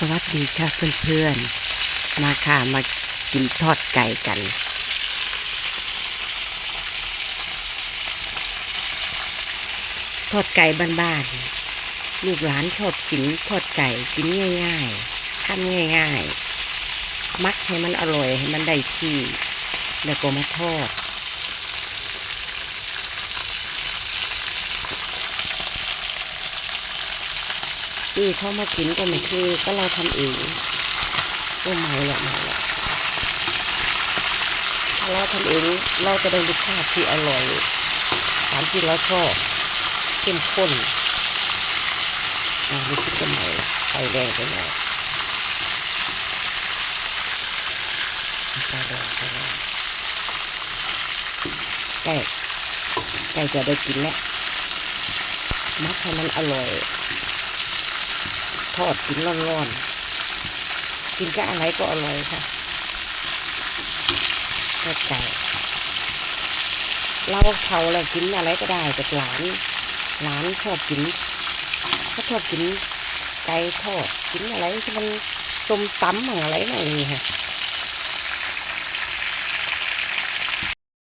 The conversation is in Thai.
สวัสดีค่ะเพื่อนๆ มาค่ะมากินทอดไก่กัน ทอดไก่บ้านๆ ลูกหลานชอบกินทอดไก่กินง่ายๆทำง่ายๆ มักให้มันอร่อยให้มันได้ที่ แล้วก็มาทอด ซื้อเขามากินก็ไม่คือก็เราทำเองก็ไม่หรอกไม่หรอกถ้าเราทำเองเราจะได้รสชาติที่อร่อยตามที่เราชอบเข้มข้นอ่าไม่คิดจะใหม่ไฟแดงไปหน่อยไฟแดงไฟแดงใกล้ใกล้จะได้กินแล้วมักให้มันอร่อย ทอดกินร้อนๆ กินกับอะไรก็อร่อยค่ะทอดไก่เราเผาแล้วกินอะไรก็ได้แต่หลานหลานชอบกินเขาชอบกินไก่ทอดกินอะไรที่มันส้มตำอะไรนั่นนี่ค่ะ